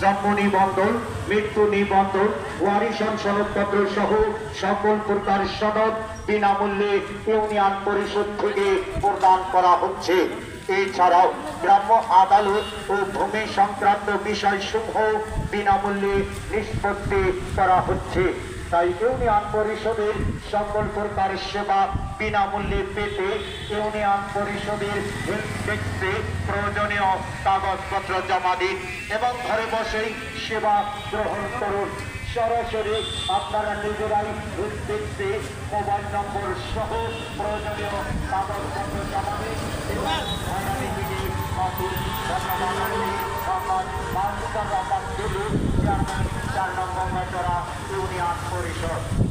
জন্ম নিবন্ধন, মৃত্যু নিবন্ধন, ওয়ারিশন সনদপত্র সহ সকল প্রকার সনদ বিনামূল্যে ইউনিয়ন পরিষদ থেকে প্রদান করা হচ্ছে। এছাড়াও গ্রাম্য আদালত ও ভূমি সংক্রান্ত বিষয়সমূহ বিনামূল্যে নিষ্পত্তি করা হচ্ছে। তাই ইউনিয়ন পরিষদের সকল প্রকার সেবা বিনামূল্যে পেতে ইউনিয়ন পরিষদের হেল্প প্রয়োজনীয় কাগজপত্র জমা দিন এবং ঘরে বসেই সেবা গ্রহণ করুন। সরাসরি আপনারা নিজেরাই ডেস্কে মোবাইল নম্বর সহ প্রয়োজনীয় কাগজপত্র জমা দিন চার নম্বর মেটরা ইউনিয়ন পরিষদ